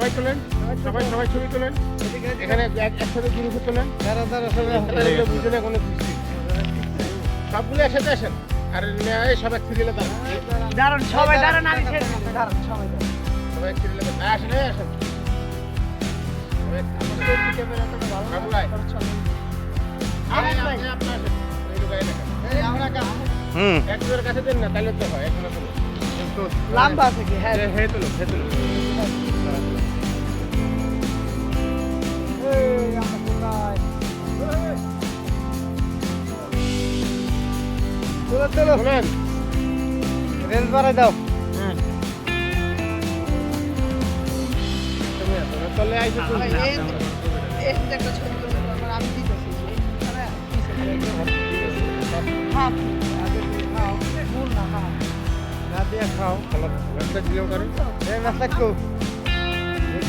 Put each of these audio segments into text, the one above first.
সবাই তোলেন সবাই সবাই ছবি তোলেন। এখানে এক- একসাথে গ্রুপে তোলেন। সবাই বুঝে না কোনো সবগুলো একসাথে আসেন। আর এই সব এক সিরিয়ালে দাঁড়ান। দাঁড়ান সবাই দাঁড়ান আমি দাঁড়ান সবাই সবাই এক সিরিয়ালে হ্যাঁ, আসেন আসেন। সবাই এক- সেলফি ক্যামেরাটা ভালো না, বাবুলাই। তারপর চলেন। আরে, আরে ভাই। আপনি- আপনি আসেন। এই লুকায় রাখেন। এই আমরা কাজ হুম এক দুয়ের কাছে দেন না তাহলে তো হয়। কিন্তু লম্বা আছে কি? হ্যাঁ। হে তুলো হে তুলো করে একটু হাত। আগে তুমি খাও। ভুল না, হাত। না দিয়ে খাও। চলো, ব্যবসা দিলেও করো।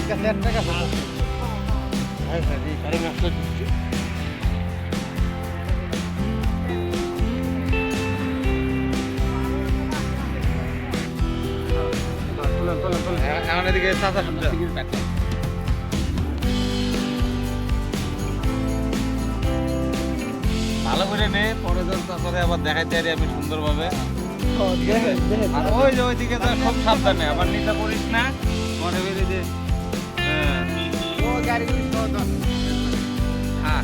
কাছে এক টাকা হ্যাঁ, হ্যাঁ, এই ব্যবসা এখন এদিকে চাচা শুনছে। ভালো করে নে পরে যখন চাচারে আবার দেখাইতে পারি আমি সুন্দরভাবে। আর ওই যে ওইদিকে তো খুব সাবধানে আবার নিচে পড়িস না। মনে যে হ্যাঁ। হ্যাঁ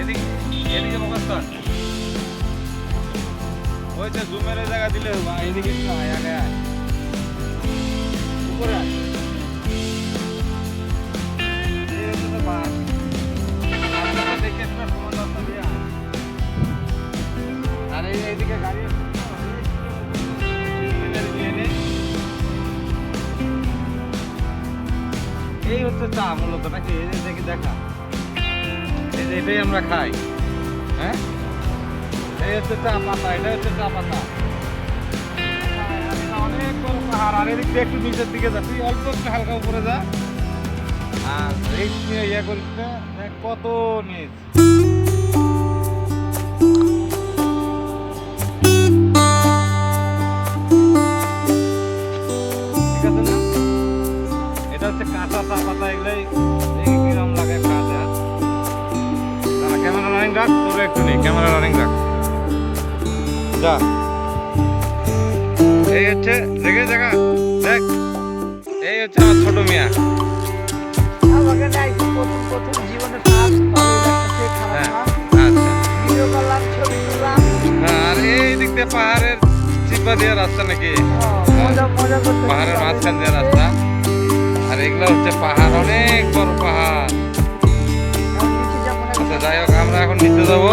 এদিকে এদিকে ফোকাস কর। ওই যে জুমের ওই জায়গা দিলে এদিকে আয় আগে আয়। আর এই এইদিকে গাড়ি এই হচ্ছে চা মূলত নাকি? এই দেখি, দেখা। এই যে এটাই আমরা খাই। হ্যাঁ? এই হচ্ছে চা পাতা, এটা হচ্ছে চা পাতা। পাহাড়, আর এদিক একটু নিচের দিকে যা। তুই অল্প একটু হালকা উপরে যা। আর রিক্স নিয়ে ইয়ে করিস না দেখ কত নিচ। এটা হচ্ছে কাঁচা চা পাতা, এগুলাই কিরম লাগে দাঁড়া ক্যামেরা রানিং রাখ, তোর একটু নেই ক্যামেরা রানিং রাখ। যা। এই হচ্ছে দেখে জায়গা দেখ এই হচ্ছে আমার ছোট মিয়া। আমাকে নাই, প্রথম প্রথম জীবনে ফার্স্ট ভালো লাগতেছে, হ্যাঁ। আচ্ছা। হ্যাঁ, আর এই দিক দিয়ে পাহাড়ের চিপা দিয়ে রাস্তা নাকি? পাহাড়ের মাঝখান দিয়ে রাস্তা। আর এগুলো হচ্ছে পাহাড় অনেক বড় পাহাড়। আচ্ছা যাই হোক আমরা এখন নিচে যাব।